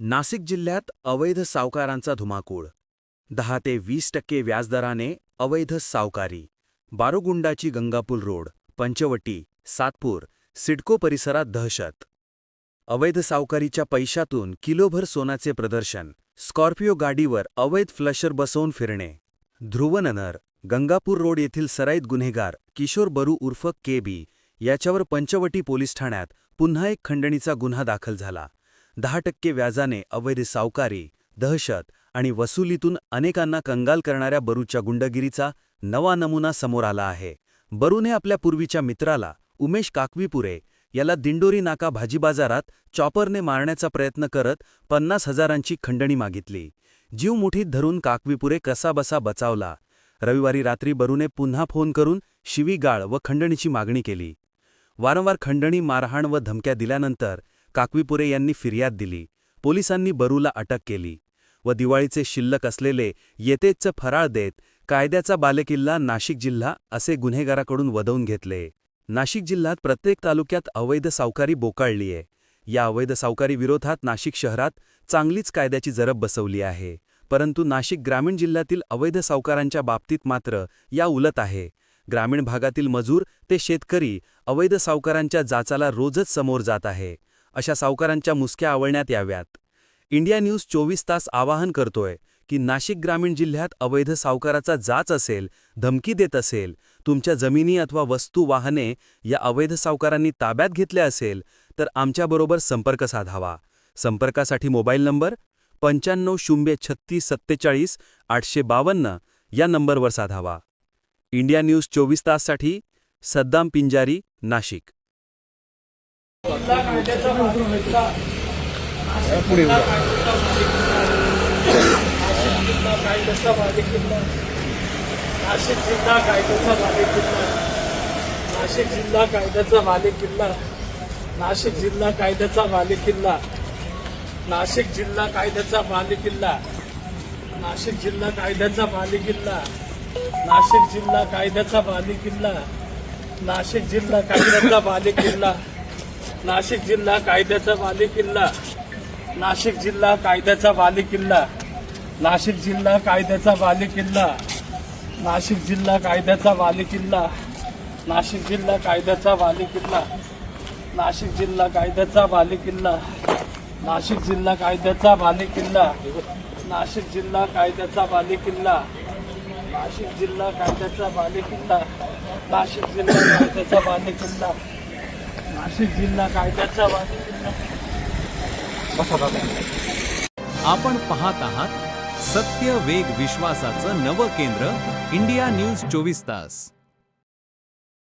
नाशिक जिल्ह्यात अवैध सावकारांचा धुमाकूळ. दहा ते वीस टक्के व्याजदराने अवैध सावकारी. बारोगुंडाची गंगापूर रोड पंचवटी सातपूर सिडको परिसरात दहशत. अवैध सावकारीच्या पैशातून किलोभर सोनाचे प्रदर्शन स्कॉर्पिओ गाडीवर अवैध फ्लशर बसवून फिरणे. ध्रुवननर गंगापूर रोड येथील सराईत गुन्हेगार किशोर बरू उर्फ के बी याच्यावर पंचवटी पोलीस ठाण्यात पुन्हा एक खंडणीचा गुन्हा दाखल झाला. दहा टक्के व्याजाने अवैध सावकारी दहशत आणि वसुलीतून अनेकांना कंगाल करणाऱ्या बरूच्या गुंडगिरीचा नवा नमुना समोर आला आहे. बरूने आपल्या पूर्वीच्या मित्राला उमेश काकवीपुरे याला दिंडोरी नाका भाजी बाजारात चॉपरने मारण्याचा प्रयत्न करत पन्नास हजारांची खंडणी मागितली. जीव मुठीत धरून काकवीपुरे कसाबसा बचावला. रविवारी रात्री बरूने पुन्हा फोन करून शिवीगाळ व खंडणीची मागणी केली. वारंवार खंडणी मारहाण व धमक्या दिल्यानंतर काकवीपुरे यांनी फिर्याद दिली. पोलिसांनी बरूला अटक केली व दिवाळीचे शिल्लक असलेले येतेच फराळ देत कायद्याचा बालेकिल्ला नाशिक जिल्हा असे गुन्हेगाराकडून वदवून घेतले. नाशिक जिल्ह्यात प्रत्येक तालुक्यात अवैध सावकारी बोकाळलीये या अवैध सावकारी विरोधात नाशिक शहरात चांगलीच कायद्याची जरब बसवली आहे. परंतु नाशिक ग्रामीण जिल्ह्यातील अवैध सावकारांच्या बाबतीत मात्र या उलट आहे. ग्रामीण भागातील मजूर ते शेतकरी अवैध सावकारांच्या जाचाला रोजच समोर जात आहे. अशा सावकारांच्या मुसक्या आवळण्यात याव्यात. इंडिया न्यूज चोवीस तास आवाहन करतोय की नाशिक ग्रामीण जिल्ह्यात अवैध सावकाराचा जाच असेल धमकी देत असेल तुमच्या जमिनी अथवा वस्तू वाहने या अवैध सावकारांनी ताब्यात घेतल्या असेल तर आमच्याबरोबर संपर्क साधावा. संपर्कासाठी मोबाईल नंबर पंच्याण्णव शून्य छत्तीस सत्तेचाळीस आठशे बावन्न या नंबरवर साधावा. इंडिया न्यूज चोवीस ताससाठी सद्दाम पिंजारी नाशिक. पुढे कायद्याचा किल्ला नाशिक जिल्हा कायद्याचा बाधित किल्ला. नाशिक जिल्हा कायद्याचा बाधित किल्ला. नाशिक जिल्हा कायद्याचा बालिक किल्ला. नाशिक जिल्हा कायद्याचा बालिक किल्ला. नाशिक जिल्हा कायद्याचा बालिक किल्ला. नाशिक जिल्हा कायद्याचा बालिक किल्ला नाशिक जिल्हा कायद्याचा बालिक किल्ला. नाशिक जिल्हा कायद्याचा बालेकिल्ला नाशिक जिल्हा कायद्याचा बालेकिल्ला नाशिक जिल्हा कायद्याचा बालेकिल्ला नाशिक जिल्हा कायद्याचा बालेकिल्ला नाशिक जिल्हा कायद्याचा बालेकिल्ला नाशिक जिल्हा कायद्याचा बालेकिल्ला नाशिक जिल्हा कायद्याचा बालेकिल्ला नाशिक जिल्हा कायद्याचा बालेकिल्ला नाशिक जिल्हा कायद्याचा बालेकिल्ला नाशिक जिल्हा कायद्याचा बालेकिल्ला नाशिक जिल्हा कायद्याचा आपण पाहत आहात सत्य वेग विश्वासाचं नवं केंद्र इंडिया न्यूज चोवीस तास.